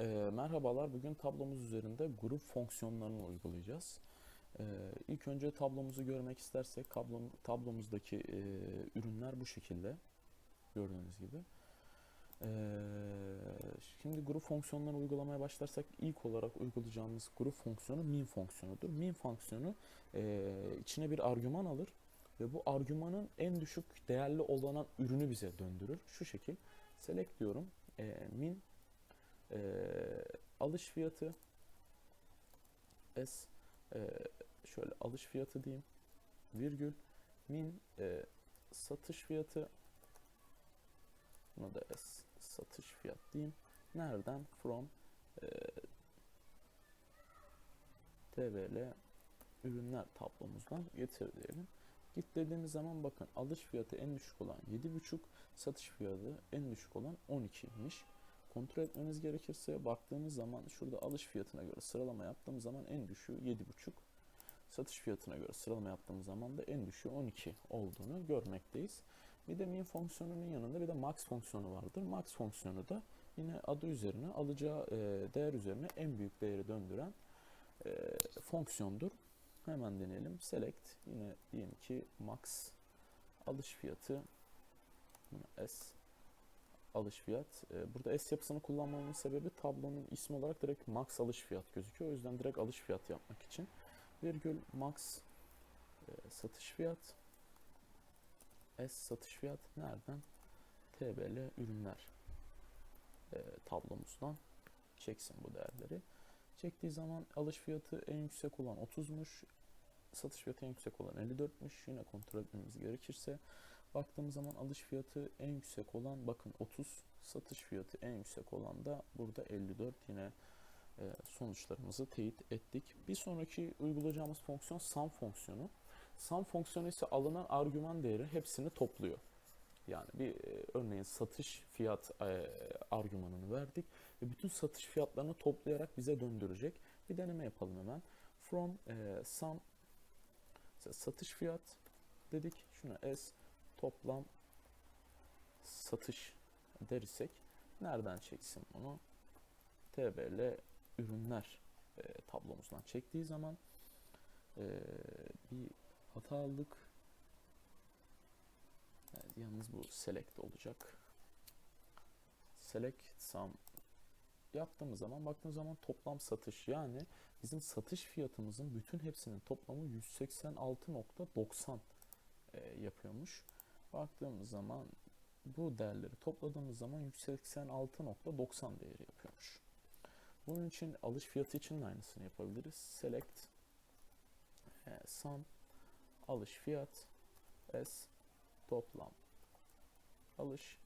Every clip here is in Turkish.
Ee, merhabalar. Bugün tablomuz üzerinde grup fonksiyonlarını uygulayacağız. Ee, ilk önce tablomuzu görmek istersek tablom- tablomuzdaki e, ürünler bu şekilde. Gördüğünüz gibi. Ee, şimdi grup fonksiyonlarını uygulamaya başlarsak ilk olarak uygulayacağımız grup fonksiyonu min fonksiyonudur. Min fonksiyonu e, içine bir argüman alır ve bu argümanın en düşük değerli olan ürünü bize döndürür. Şu şekil. Select diyorum. E, min e, alış fiyatı. S e, şöyle alış fiyatı diyeyim. Virgül min e, satış fiyatı. Buna da S satış fiyat diyeyim. Nereden? From e, TVL ürünler tablomuzdan getir diyelim. Git dediğimiz zaman bakın alış fiyatı en düşük olan 7.5 satış fiyatı en düşük olan 12'ymiş kontrol etmemiz gerekirse baktığımız zaman şurada alış fiyatına göre sıralama yaptığımız zaman en düşüğü 7.5 satış fiyatına göre sıralama yaptığımız zaman da en düşüğü 12 olduğunu görmekteyiz. Bir de min fonksiyonunun yanında bir de max fonksiyonu vardır. Max fonksiyonu da yine adı üzerine alacağı e, değer üzerine en büyük değeri döndüren e, fonksiyondur. Hemen deneyelim. Select yine diyelim ki max alış fiyatı S alış fiyat. Ee, Burada S yapısını kullanmamın sebebi tablonun ismi olarak direkt max alış fiyat gözüküyor. O yüzden direkt alış fiyatı yapmak için. Virgül max e, satış fiyat S satış fiyat nereden? TBL ürünler e, tablomuzdan çeksin bu değerleri. Çektiği zaman alış fiyatı en yüksek olan 30'muş. Satış fiyatı en yüksek olan 54'müş. Yine kontrol etmemiz gerekirse Baktığımız zaman alış fiyatı en yüksek olan bakın 30, satış fiyatı en yüksek olan da burada 54 yine e, sonuçlarımızı teyit ettik. Bir sonraki uygulayacağımız fonksiyon sum fonksiyonu. Sum fonksiyonu ise alınan argüman değeri hepsini topluyor. Yani bir e, örneğin satış fiyat e, argümanını verdik ve bütün satış fiyatlarını toplayarak bize döndürecek. Bir deneme yapalım hemen. From e, sum satış fiyat dedik. Şuna s toplam satış dersek nereden çeksin bunu? TBL ürünler e, tablomuzdan çektiği zaman e, bir hata aldık. Evet, yalnız bu select olacak. Select sum yaptığımız zaman baktığımız zaman toplam satış yani bizim satış fiyatımızın bütün hepsinin toplamı 186.90 e, yapıyormuş. Baktığımız zaman bu değerleri topladığımız zaman 186.90 değeri yapıyormuş. Bunun için alış fiyatı için de aynısını yapabiliriz. Select e, sum alış fiyat s toplam alış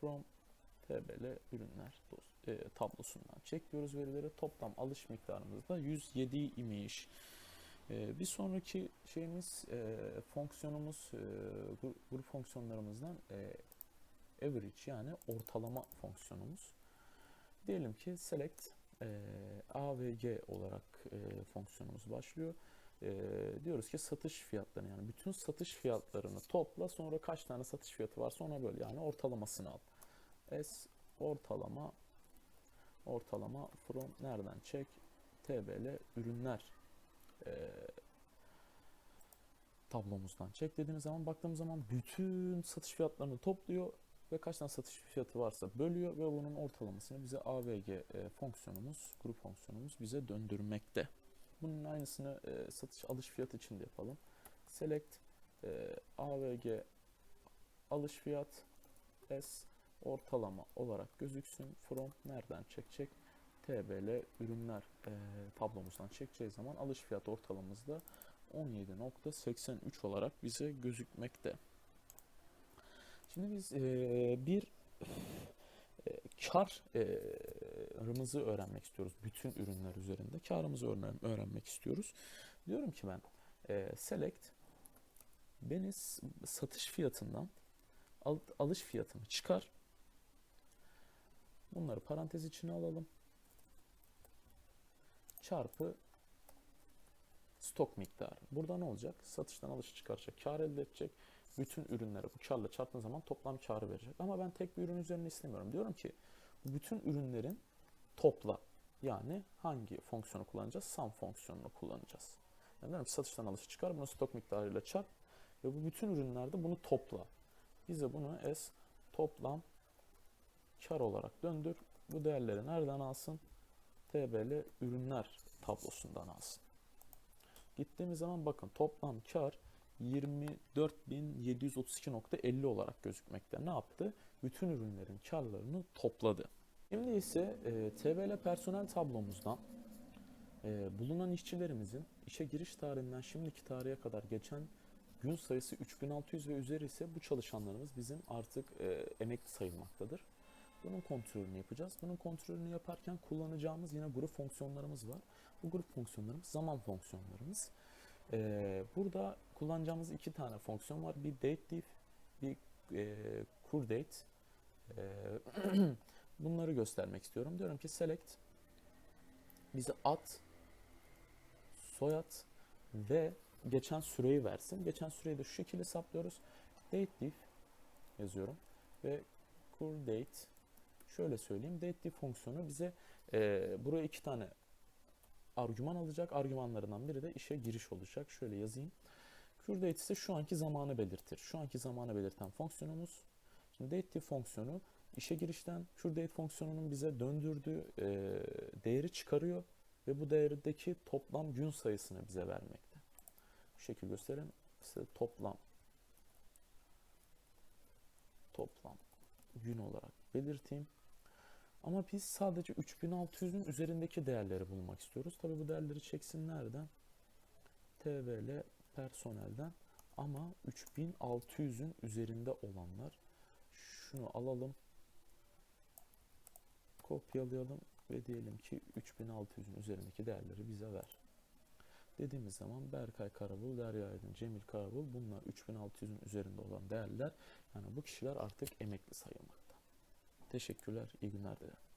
from TBL ürünler e, tablosundan çekiyoruz verileri. Toplam alış miktarımız da 107 imiş. Ee, bir sonraki şeyimiz e, fonksiyonumuz e, grup, fonksiyonlarımızdan e, average yani ortalama fonksiyonumuz. Diyelim ki select A ve G olarak fonksiyonumuz başlıyor. Diyoruz ki satış fiyatlarını yani bütün satış fiyatlarını topla sonra kaç tane satış fiyatı varsa ona böl yani ortalamasını al. S ortalama ortalama from nereden çek? TBL ürünler e, tablomuzdan çek dediğimiz zaman baktığımız zaman bütün satış fiyatlarını topluyor ve kaç tane satış fiyatı varsa bölüyor ve bunun ortalamasını bize AVG e, fonksiyonumuz, grup fonksiyonumuz bize döndürmekte. Bunun aynısını e, satış alış fiyatı için de yapalım. Select e, AVG alış fiyat S ortalama olarak gözüksün. From nereden çekecek? TBL ürünler e, tablomuzdan çekeceği zaman alış fiyat ortalamamızda 17.83 olarak bize gözükmekte. Şimdi biz e, bir e, karımızı öğrenmek istiyoruz. Bütün ürünler üzerinde karımızı öğren öğrenmek istiyoruz. Diyorum ki ben e, select beni satış fiyatından al alış fiyatını çıkar. Bunları parantez içine alalım çarpı stok miktarı. Burada ne olacak? Satıştan alışı çıkaracak, kar elde edecek. Bütün ürünleri bu karla çarptığın zaman toplam karı verecek. Ama ben tek bir ürün üzerine istemiyorum. Diyorum ki bütün ürünlerin topla. Yani hangi fonksiyonu kullanacağız? Sum fonksiyonunu kullanacağız. Yani diyorum ki satıştan alışı çıkar, bunu stok miktarıyla çarp ve bu bütün ürünlerde bunu topla. Bize bunu S toplam kar olarak döndür. Bu değerleri nereden alsın? TBL ürünler tablosundan alsın. Gittiğimiz zaman bakın toplam kar 24.732.50 olarak gözükmekte. Ne yaptı? Bütün ürünlerin karlarını topladı. Şimdi ise e, TBL personel tablomuzdan e, bulunan işçilerimizin işe giriş tarihinden şimdiki tarihe kadar geçen gün sayısı 3600 ve üzeri ise bu çalışanlarımız bizim artık e, emekli sayılmaktadır. Bunun kontrolünü yapacağız. Bunun kontrolünü yaparken kullanacağımız yine grup fonksiyonlarımız var. Bu grup fonksiyonlarımız zaman fonksiyonlarımız. Ee, burada kullanacağımız iki tane fonksiyon var. Bir date diff, bir e, kur date. Ee, bunları göstermek istiyorum. Diyorum ki select bize ad, soyad ve geçen süreyi versin. Geçen süreyi de şu şekilde hesaplıyoruz. Date diff yazıyorum ve kur date şöyle söyleyeyim. Date diff fonksiyonu bize e, buraya iki tane argüman alacak. Argümanlarından biri de işe giriş olacak. Şöyle yazayım. CureDate ise şu anki zamanı belirtir. Şu anki zamanı belirten fonksiyonumuz. Şimdi dateDiff fonksiyonu işe girişten CureDate fonksiyonunun bize döndürdüğü e, değeri çıkarıyor ve bu değerdeki toplam gün sayısını bize vermekte. Bu şekilde göstereyim. Size toplam toplam gün olarak belirteyim. Ama biz sadece 3600'ün üzerindeki değerleri bulmak istiyoruz. Tabi bu değerleri çeksin nereden? TVL personelden ama 3600'ün üzerinde olanlar. Şunu alalım. Kopyalayalım ve diyelim ki 3600'ün üzerindeki değerleri bize ver. Dediğimiz zaman Berkay Karabul, Derya Aydın, Cemil Karabul bunlar 3600'ün üzerinde olan değerler. Yani bu kişiler artık emekli sayılmakta. Teşekkürler, iyi günler dilerim.